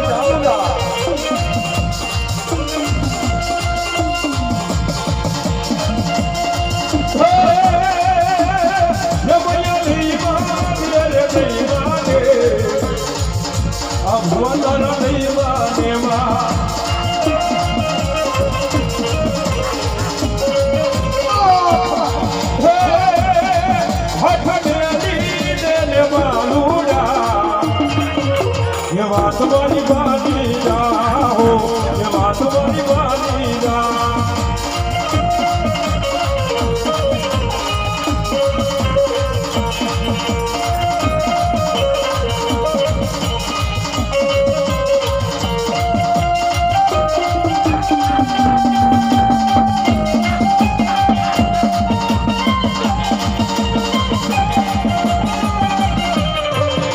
Lord.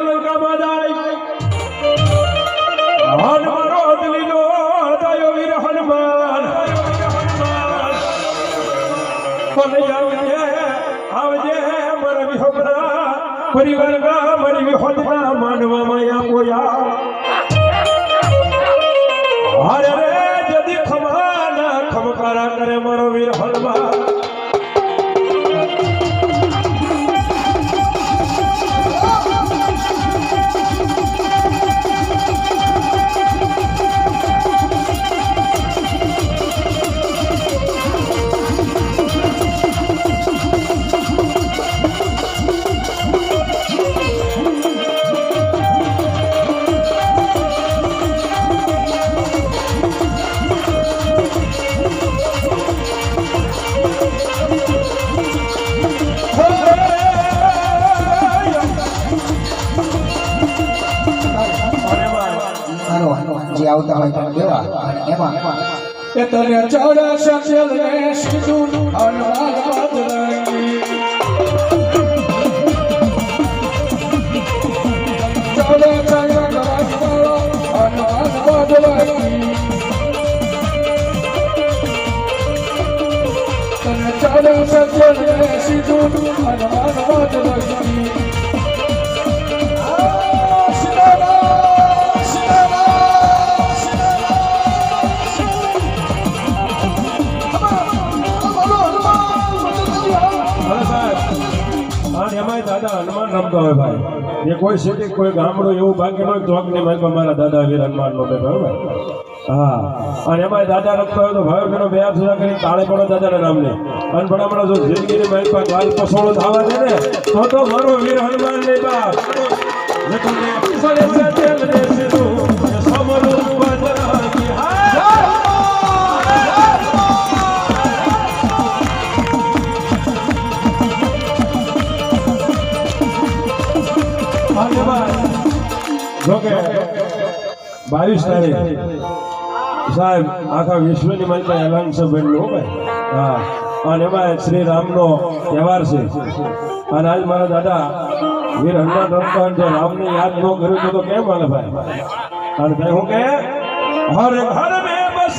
બદલંગા બાજાય હનુમાનો અદલીનો દયો વીર હનુમાન પણ આવજે આવજે મારા વિહોમરા પરિવારના મારી વિહોમના માનવામાં આપોયા હરે રે જદી ખમાના ખમકારા કરે મારો વીર હનુમાન. આવતા હોય દેવા અને એમાં કે તને ચડ સચલ ને સીધું હનુમાન બદલાઈ ચડ રમતો હોય ભાઈ એ કોઈ સિટી કોઈ ગામડું એવું બાકી હોય તો અગ્નિ ભાઈ મારા દાદા વિરાન હનુમાન નો ભાઈ હા અને એમાં દાદા રમતો હોય તો ભાઈ બહેનો બે હાથ કરીને તાળે પડો દાદાના નામને અને ભણા જો જિંદગીની માઇકમાં વાલ પસોળો થવા દે ને તો તો મારો વીર હનુમાન નહીં બાપ જે જોકે બાવીસ તારીખ. સાહેબ, આખા વિશ્વની માલિકા એલાન છે ભાઈ. હા. અને એમાં શ્રી રામનો તહેવાર છે. અને આજ મારા દાદા વીર હનુમાન રમતા જો રામને યાદ ન કર્યું તો કેમ હાલે ભાઈ? અને ભાઈ હું કે, હર હર બસ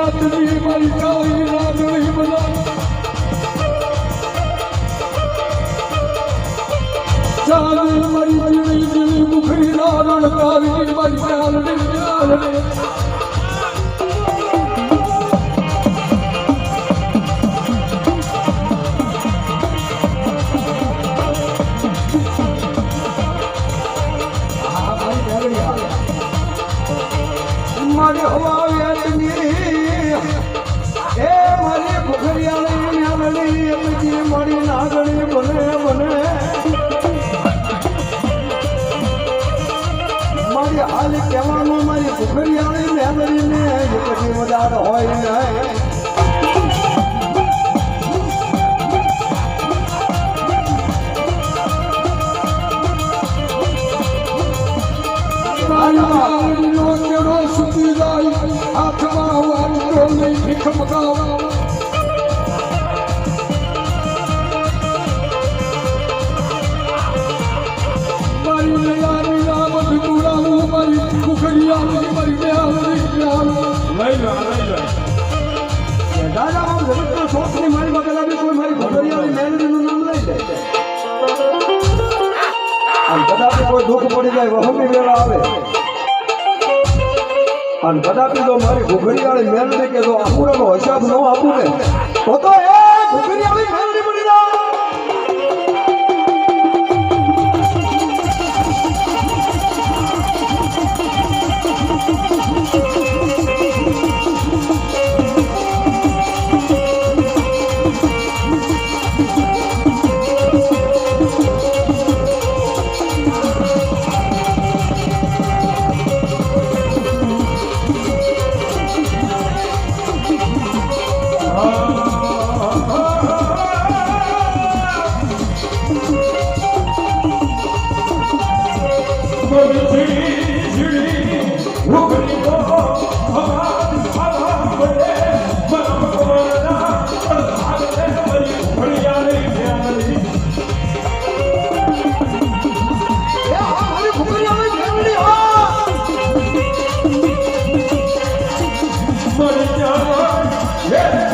યાદની મારી તારી યાદની બધા ચાલ મારી જીણી જીણી મુખડીના રણકાર જી મારી યાદની યાદ વધાર હોય નહીં મારીનો દાદા આમ જગતના શોખની મારી બગલા બી કોઈ મારી ભગરિયાની મેલડીનું નામ લઈ લે આમ કદાપી કોઈ દુઃખ પડી જાય વહમી વેળા આવે અને કદાપી તો મારી ઘુઘરિયાળી મેલડી કે જો આપુરાનો હિસાબ ન આપું ને, તો એ ઘુઘરિયાળી હા Yeah.